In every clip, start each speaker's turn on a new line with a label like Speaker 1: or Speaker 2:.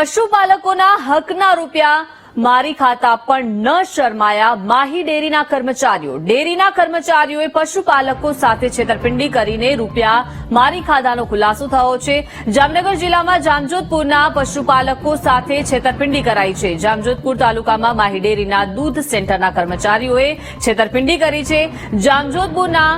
Speaker 1: પશુપાલકોના હકના રૂપિયા મારી ખાતા પણ ન શરમાયા. માહી ડેરીના કર્મચારીઓ. ડેરીના કર્મચારીઓએ પશુપાલકો સાથે છેતરપિંડી કરીને રૂપિયા મારી ખાધાનો ખુલાસો થયો છે. જામનગર જિલ્લામાં જામજોધપુરના પશુપાલકો સાથે છેતરપિંડી કરાઈ છે. જામજોધપુર તાલુકામાં માહી ડેરીના દૂધ સેન્ટરના કર્મચારીઓએ છેતરપિંડી કરી છે. જામજોધપુરના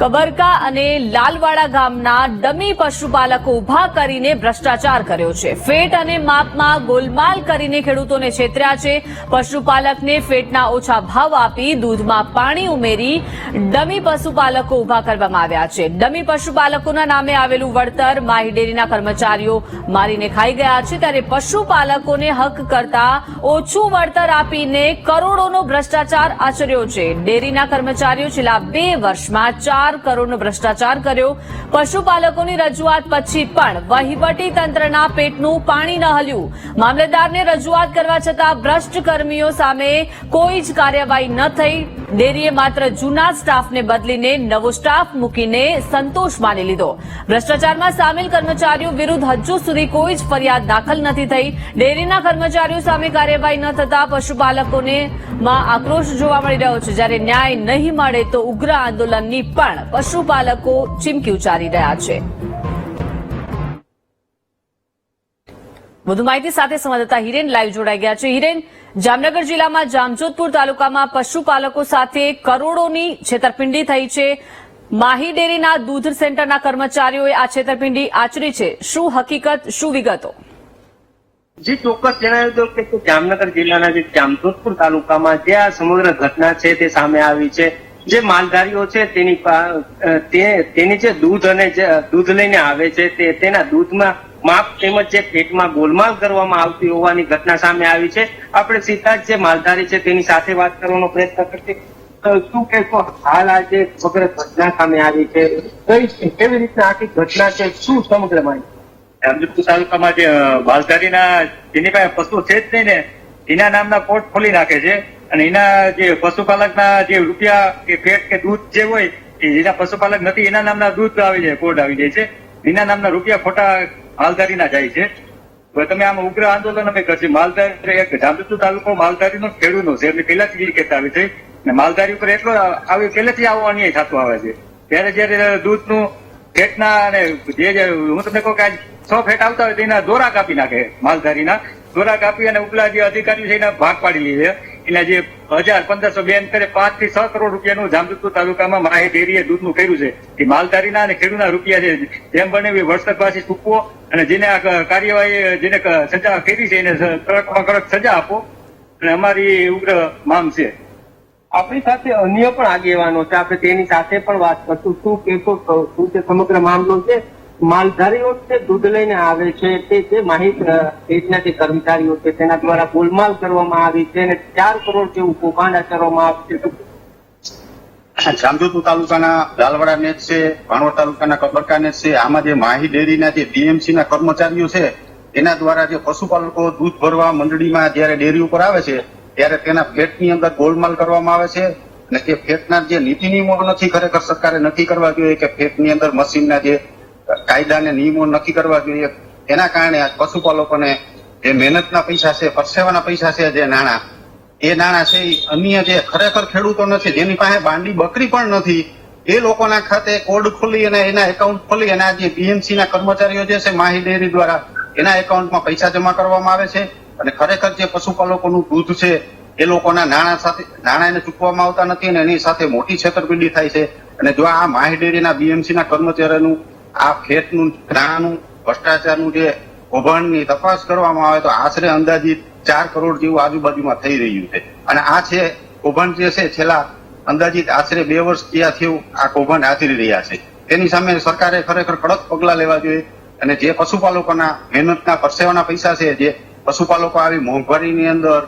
Speaker 1: કબરકા અને લાલવાડા ગામના ડમી પશુપાલકો ઊભા કરીને ભ્રષ્ટાચાર કર્યો છે. ફેટ અને માપમાં ગોલમાલ કરીને ખેડૂતોને છેતર્યા છે. પશુપાલકને ફેટના ઓછા ભાવ આપી દૂધમાં પાણી ઉમેરી ડમી પશુપાલકો ઊભા કરવામાં આવ્યા છે. ડમી પશુપાલકોના નામે આવેલું વળતર માહી ડેરીના કર્મચારીઓ મારીને ખાઈ ગયા છે ત્યારે પશુપાલકોને હક કરતા ઓછું વળતર આપીને કરોડોનો ભ્રષ્ટાચાર આચર્યો છે. ડેરીના કર્મચારીઓ છેલ્લા બે વર્ષમાં ચાર કરોડનો ભ્રષ્ટાચાર કર્યો. પશુપાલકોની રજૂઆત પછી પણ વહીવટી પેટનું પાણી ન હલ્યું. મામલતદારને રજૂઆત કરવા છતાં ભ્રષ્ટ કર્મીઓ સામે કોઈ જ કાર્યવાહી ન થઈ. ડેરીએ માત્ર જૂના સ્ટાફને બદલીને નવો સ્ટાફ મૂકીને સંતોષ માની લીધો. ભ્રષ્ટાચારમાં સામેલ કર્મચારીઓ વિરુદ્ધ હજુ સુધી કોઈ જ ફરિયાદ દાખલ નથી થઈ. ડેરીના કર્મચારીઓ સામે કાર્યવાહી ન થતા પશુપાલકોને માં આક્રોશ જોવા મળી રહ્યો છે. જ્યારે ન્યાય નહીં મળે તો ઉગ્ર આંદોલનની પણ પશુપાલકો ચીમકી ઉચ્ચારી રહ્યા છે. વધુ માહિતી સાથે સંવાદદાતા હિરેન લાઈવ જોડાઈ ગયા છે. હિરેન, જામનગર જિલ્લામાં જામજોધપુર તાલુકામાં પશુપાલકો સાથે કરોડોની છેતરપિંડી થઈ છે. માહી ડેરીના દૂધ સેન્ટરના કર્મચારીઓએ આ છેતરપિંડી આચરી છે. શું હકીકત, શું વિગતો?
Speaker 2: જી, ચોક્કસ જણાવી દો કે જામનગર જિલ્લાના જે જામજોધપુર તાલુકામાં જે આ સમગ્ર ઘટના છે તે સામે આવી છે. જે માલધારીઓ છે તેની તેની જે દૂધ અને દૂધ લઈને આવે છે તે તેના દૂધમાં માપ તેમજ જે પેટમાં ગોલમાલ કરવામાં આવતી હોવાની ઘટના સામે આવી છે. આપણે સીધા જે માલધારી છે તેની સાથે વાત કરવાનો પ્રયત્ન કરીએ અ, શું કહેશો હાલ આ જે સમગ્ર ઘટના સામે આવી છે કઈ કેવી રીતના આખી ઘટના છે શું સમગ્ર માહિતી?
Speaker 3: જામજોધપુર તાલુકામાં જે માલધારીના જેની પાસે પશુ છે જ નહીં ને એના નામના પોર્ટ ખોલી નાખે છે. અને એના જે પશુપાલકના જે રૂપિયા કે ફેટ કે દૂધ જે હોય, એ જેના પશુપાલક નથી, એના નામના દૂધ આવી જાય કોડ આવી જાય છે. એના નામના રૂપિયા ખોટા માલધારીના જાય છે. તમે આમ ઉગ્ર આંદોલન અમે કરશે. માલધારી એક જામજોધપુર તાલુકો, માલધારીનો જ ખેડૂતનો છે. એમને પહેલાથી એ કહેતા આવી છે. અને માલધારી ઉપર એટલો આવી, પહેલેથી આવો અન્યાય થતો આવે છે. ત્યારે જયારે દૂધનું ફેટના અને જે હું તમને કહું કે છ ફેટ આવતા હોય તો એના દોરા કાપી નાખે માલધારીના. દોરા કાપી અને ઉપલા જે અધિકારીઓ છે એના ભાગ પાડી લે છે. એના જે હજાર પંદરસો બેન કરે પાંચથી છ કરોડ રૂપિયાનું જામજોધપુર તાલુકામાં માહે ડેરીએ દૂધનું કર્યું છે. એ માલધારીના અને ખેડૂતના રૂપિયા છે. જેમ બને એવી વળતર પાછી ચૂકવો અને જેને આ કાર્યવાહી, જેને સજા કરી છે એને કડકમાં કડક સજા આપો અને અમારી ઉગ્ર માંગ છે.
Speaker 2: આપણી સાથે અન્ય પણ આગેવાનો છે. આપણે તેની સાથે પણ વાત કરશું. શું કેસો શું તે સમગ્ર મામલો છે? માલધારીઓ જે દૂધ લઈને આવે છે તે જે માહિતી કર્મચારીઓ છે તેના દ્વારા ગોલમાલ કરવામાં આવી છે અને ચાર કરોડ જેવું કૌભાંડ આચરવામાં આવ્યું છે.
Speaker 4: જામજોધપુર તાલુકાના લાલવાડા નેટ છે, ભાણવડ તાલુકાના કબરકા નેટ છે, આમાં જે માહી ડેરીના જે બીએમસી ના કર્મચારીઓ છે, એના દ્વારા જે પશુપાલકો દૂધ ભરવા મંડળીમાં જયારે ડેરી ઉપર આવે છે, ત્યારે તેના ફેટની અંદર ગોલમાલ કરવામાં આવે છે અને તે ફેટના જે નીતિ નિયમો નથી ખરેખર સરકારે નક્કી કરવા જોઈએ કે ફેટની અંદર મશીનના જે કાયદા અને નિયમો નક્કી કરવા જોઈએ. એના કારણે પશુપાલકોને જે મહેનતના પૈસા છે, પરસેવાના પૈસા છે, જે નાણાં, એ નાણાં છે અન્ય જે ખરેખર ખેડૂતો નથી, જેની પાસે બાંડી બકરી પણ નથી, એ લોકોના ખાતે કોડ ખોલી અને એના એકાઉન્ટ ખોલી અને આ જે બીએમસી ના કર્મચારીઓ જે છે, માહી ડેરી દ્વારા એના એકાઉન્ટમાં પૈસા જમા કરવામાં આવે છે અને ખરેખર જે પશુપાલકોનું દૂધ છે, એ લોકોના નાણાં સાથે, નાણાં એને ચૂકવામાં આવતા નથી અને એની સાથે મોટી છેતરપિંડી થાય છે. અને જો આ માહી ડેરીના બીએમસી ના કર્મચારીઓનું આ ફેટનું નાનું ભ્રષ્ટાચારનું જે કૌભાંડની તપાસ કરવામાં આવે તો આશરે અંદાજિત ચાર કરોડ જેવું આજુબાજુમાં થઈ રહ્યું છે. અને આ છે, કૌભાંડ જે છે છેલ્લા અંદાજિત આશરે બે વર્ષ થયા થયું આ કૌભાંડ આચરી રહ્યા છે. તેની સામે સરકારે ખરેખર કડક પગલાં લેવા જોઈએ અને જે પશુપાલકોના મહેનતના પરસેવાના પૈસા છે, જે પશુપાલકો આવી મોંઘવારીની અંદર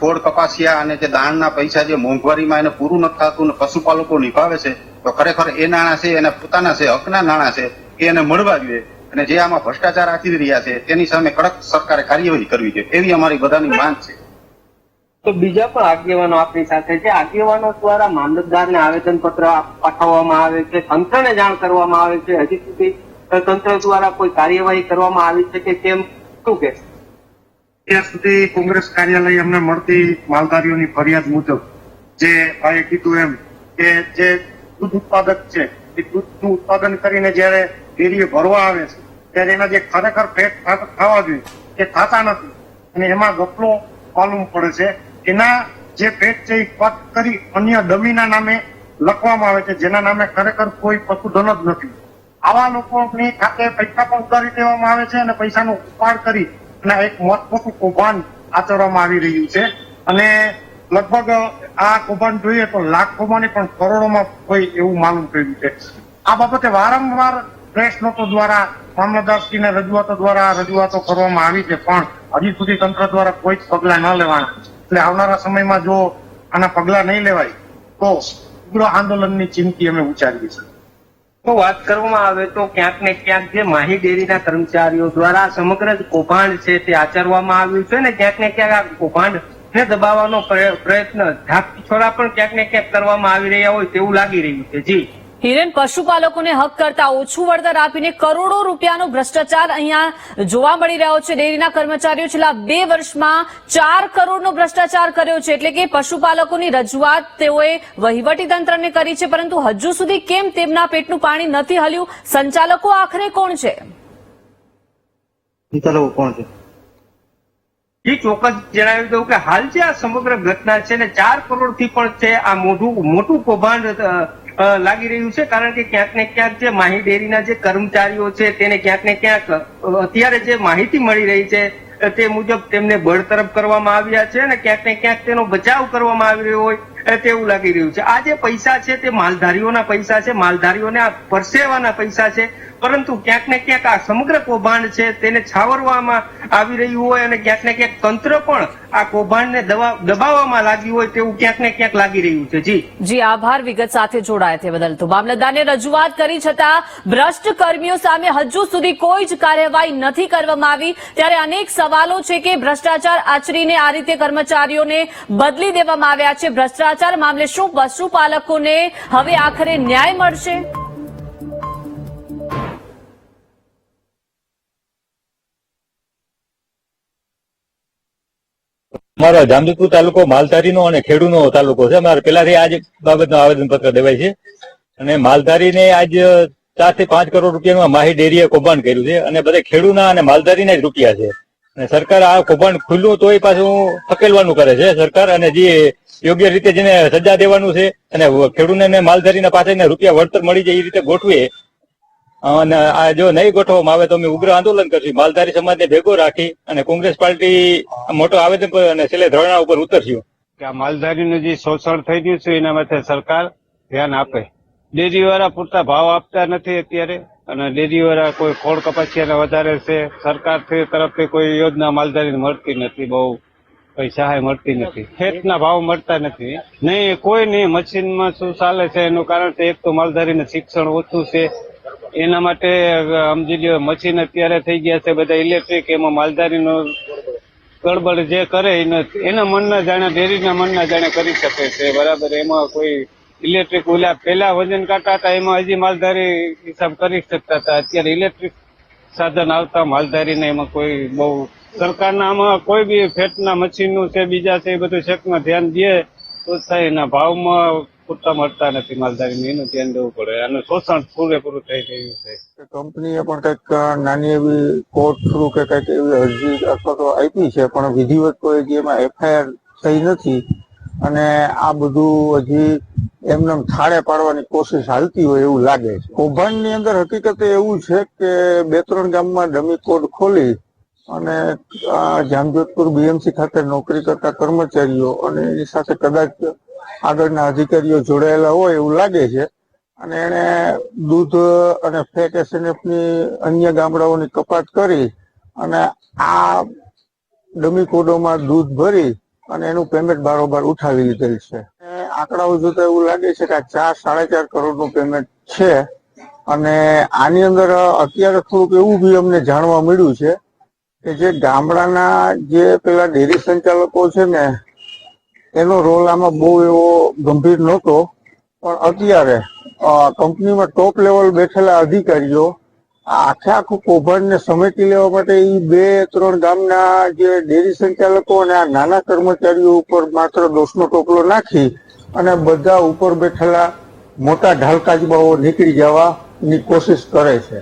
Speaker 4: ખોડ કપાસિયા અને જે દાણના પૈસા જે મોંઘવારીમાં એને પૂરું નથી થતું પશુપાલકો નિભાવે છે તો ખરેખર એ નાણાં છે એના પોતાના છે હકના નાણાં છે એ એને મળવા જોઈએ. અને જે આમાં ભ્રષ્ટાચાર આચરી રહ્યા છે તેની સામે કડક સરકારે કાર્યવાહી કરવી જોઈએ. એવી અમારી બધાની માંગ છે.
Speaker 2: તો બીજા પણ આગેવાનો આપણી સાથે છે. આગેવાનો દ્વારા મામલતદારને આવેદન પત્ર પાઠવવામાં આવે છે તંત્રને જાણ કરવામાં આવે છે. હજી સુધી તંત્ર દ્વારા કોઈ કાર્યવાહી કરવામાં આવી છે કે કેમ? શું કે?
Speaker 5: અત્યાર સુધી કોંગ્રેસ કાર્યાલય અમને મળતી માલધારીઓની ફરિયાદ મુજબ જે ભાઈએ કીધું એમ કે જે દૂધ ઉત્પાદક છે. એ દૂધનું ઉત્પાદન કરીને જ્યારે ડેરીએ ભરવા આવે છે, ત્યારે એના જે ખરેખર ફેટ થવા જોઈએ, એ થતા નથી. અને એમાં ગપલો માલુમ પડે છે. એના જે ફેટ છે, એ પટ કરી અન્ય ડમીના નામે લખવામાં આવે છે, જેના નામે ખરેખર કોઈ પશુધન જ નથી. આવા લોકોની ખાતે પૈસા પણ ઉતારી દેવામાં આવે છે અને પૈસાનો ઉપાડ કરી અને એક મોટમોટું કૌભાંડ આચરવામાં આવી રહ્યું છે. અને લગભગ આ કૌભાંડ જોઈએ તો લાખોમાં નહીં પણ કરોડોમાં હોય એવું માલુમ થયું છે. આ બાબતે વારંવાર પ્રેસ નોટો દ્વારા, મામલતદારશ્રીને રજૂઆતો દ્વારા રજૂઆતો કરવામાં આવી છે, પણ હજી સુધી તંત્ર દ્વારા કોઈ જ પગલા ન લેવાના. એટલે આવનારા સમયમાં જો આના પગલા નહીં લેવાય, તો ઉગ્ર આંદોલનની ચીમકી અમે ઉચ્ચારીએ છીએ.
Speaker 2: તો વાત કરવામાં આવે તો ક્યાંક ને ક્યાંક જે માહી ડેરીના કર્મચારીઓ દ્વારા સમગ્ર કૌભાંડ છે તે આચરવામાં આવ્યું છે ને? ક્યાંક ને ક્યાંક આ કૌભાંડ ને દબાવવાનો પ્રય- પ્રયત્ન છોરા પણ ક્યાંક ને ક્યાંક કરવામાં આવી રહ્યા હોય તેવું લાગી રહ્યું છે જી.
Speaker 1: હિરેન પશુપાલકોને હક કરતા ઓછું વળતર આપીને કરોડો રૂપિયાનો ભ્રષ્ટાચાર અહીંયા જોવા મળી રહ્યો છે. ડેરીના કર્મચારીઓ છેલ્લા બે વર્ષમાં ચાર કરોડનો ભ્રષ્ટાચાર કર્યો છે. એટલે કે પશુપાલકોની રજૂઆત તેઓએ વહીવટી તંત્રને કરી છે પરંતુ હજુ સુધી કેમ તેમના પેટનું પાણી નથી હલ્યું? સંચાલકો આખરે કોણ છે?
Speaker 5: કોણ છે?
Speaker 2: એ ચોક્કસ જણાવી દઉં કે હાલ જે આ સમગ્ર ઘટના છે ને ચાર કરોડથી પણ છે, આ મોટું મોટું કૌભાંડ લાગી રહ્યું છે. કારણ કે ક્યાંક ને ક્યાંક જે માહી ડેરીના જે કર્મચારીઓ છે, તેને ક્યાંક ને ક્યાંક અત્યારે જે માહિતી મળી રહી છે તે મુજબ તેમને બળતરફ કરવામાં આવ્યા છે અને ક્યાંક ને ક્યાંક તેનો બચાવ કરવામાં આવી રહ્યો હોય તેવું લાગી રહ્યું છે. આ જે પૈસા છે, તે માલધારીઓના પૈસા છે. માલધારીઓને આ પરસેવાના પૈસા છે. પરંતુ ક્યાંક ને ક્યાંક આ સમગ્ર કૌભાંડ છે તેને છાવરવામાં આવી રહ્યું હોય અને ક્યાંક ને ક્યાંક તંત્ર પણ આ કૌભાંડને દબાવવામાં લાગ્યું હોય તેવું ક્યાંક ને ક્યાંક લાગી રહ્યું છે. જી.
Speaker 1: જી, આભાર. વિગત સાથે જોડાયા તે બદલ તો મામલતદારને રજૂઆત કરી છતાં ભ્રષ્ટ કર્મીઓ સામે હજુ સુધી કોઈ જ કાર્યવાહી નથી કરવામાં આવી. ત્યારે અનેક સવાલો છે કે ભ્રષ્ટાચાર આચરીને આ રીતે કર્મચારીઓને બદલી દેવામાં આવ્યા છે. ભ્રષ્ટાચાર મામલે શું પશુપાલકોને હવે આખરે ન્યાય મળશે?
Speaker 6: અમારો જામજોધપુર તાલુકો માલધારીનો અને ખેડૂનો તાલુકો છે. અમારે પેલાથી આજ બાબતનું આવેદનપત્ર દેવાય છે. અને માલધારીને આજ ચારથી પાંચ કરોડ રૂપિયાનું માહી ડેરીએ કૌભાંડ કર્યું છે અને બધા ખેડૂના અને માલધારીના જ રૂપિયા છે. અને સરકાર આ કૌભાંડ ખુલ્લું તોય પાછું ફકેલવાનું કરે છે સરકાર અને જે યોગ્ય રીતે જેને સજા દેવાનું છે અને ખેડૂતને માલધારીના પાસે રૂપિયા વળતર મળી જાય એ રીતે ગોઠવીએ અને આ જો નહીં ગોઠવવામાં આવે તો અમે ઉગ્ર આંદોલન કરશું. માલધારી સમાજને ભેગો રાખી અને કોંગ્રેસ પાર્ટી મોટો આવેદન અને છેલ્લે ધરણા ઉપર ઉતરશું.
Speaker 7: કે આ માલધારીનું જે શોષણ થઈ ગયું છે, એના માટે સરકાર ધ્યાન આપે. ડેરીવાળા પૂરતા ભાવ આપતા નથી અત્યારે અને ડેરીવાળા કોઈ ખોળ કપાસિયાને વધારે છે. સરકાર તરફથી કોઈ યોજના માલધારી મળતી નથી, બહુ કોઈ સહાય મળતી નથી. ખેતના ભાવ મળતા નથી. નહીં, કોઈ નહીં, મશીનમાં શું ચાલે છે, એનું કારણ છે, એક તો માલધારીને શિક્ષણ ઓછું છે એના માટે સમજી લ્યો મશીન અત્યારે થઈ ગયા છે, બધા ઇલેક્ટ્રિક એમાં માલધારીનો ગડબડ જે કરે, એના મનના જાણે ડેરીના મનના જાણે કરી શકે છે. બરાબર, એમાં કોઈ ઇલેક્ટ્રિક ઓલા પેલા વજન કાઢતા હતા, એમાં હજી માલધારી હિસાબ કરી શકતા હતા. અત્યારે ઇલેક્ટ્રિક સાધન આવતા, માલધારીને એમાં કોઈ બહુ સરકારના આમાં કોઈ બી ફેટના મશીનનું છે, બીજા છે, એ બધું શેકમાં ધ્યાન દે, તો થાય એના ભાવમાં પૂરતા મળતા નથી માલધારીને એનું ધ્યાન દેવું પડે. અને શોષણ પૂરેપૂરું થઈ રહ્યું છે.
Speaker 8: કંપનીએ પણ કંઈક નાની એવી કોર્ટ થ્રુ કે કંઈક એવી અરજી અથવા તો આપી છે, પણ વિધિવત કોઈ જેમાં એફઆઈઆર થઈ નથી. અને આ બધું હજી એમને થાળે પાડવાની કોશિશ હાલતી હોય એવું લાગે છે. કૌભાંડની અંદર હકીકતે એવું છે કે બે ત્રણ ગામમાં ડમી કોડ ખોલી અને જામજોધપુર બીએમસી ખાતે નોકરી કરતા કર્મચારીઓ અને એની સાથે કદાચ આગળના અધિકારીઓ જોડાયેલા હોય એવું લાગે છે. અને એને દૂધ અને ફેટ એસએનએફની અન્ય ગામડાઓની કપાત કરી અને આ ડમી કોડોમાં દૂધ ભરી અને એનું પેમેન્ટ બારોબાર ઉઠાવી લીધેલ છે. આંકડાઓ જોતા એવું લાગે છે કે આ ચાર સાડા ચાર કરોડનું પેમેન્ટ છે. અને આની અંદર અત્યારે થોડુંક એવું બી અમને જાણવા મળ્યું છે કે જે ગામડાના જે પેલા ડેરી સંચાલકો છે ને એનો રોલ આમાં બહુ એવો ગંભીર નહોતો, પણ અત્યારે કંપનીમાં ટોપ લેવલ બેઠેલા અધિકારીઓ, આખે આખું કૌભાંડને સમેટી લેવા માટે એ બે, ત્રણ ગામના જે ડેરી સંચાલકો અને આ નાના કર્મચારીઓ ઉપર માત્ર દોષનો ટોપલો નાખી અને બધા ઉપર બેઠેલા મોટા ઢાલકાજબાઓ નીકળી જવાની કોશિશ કરે છે.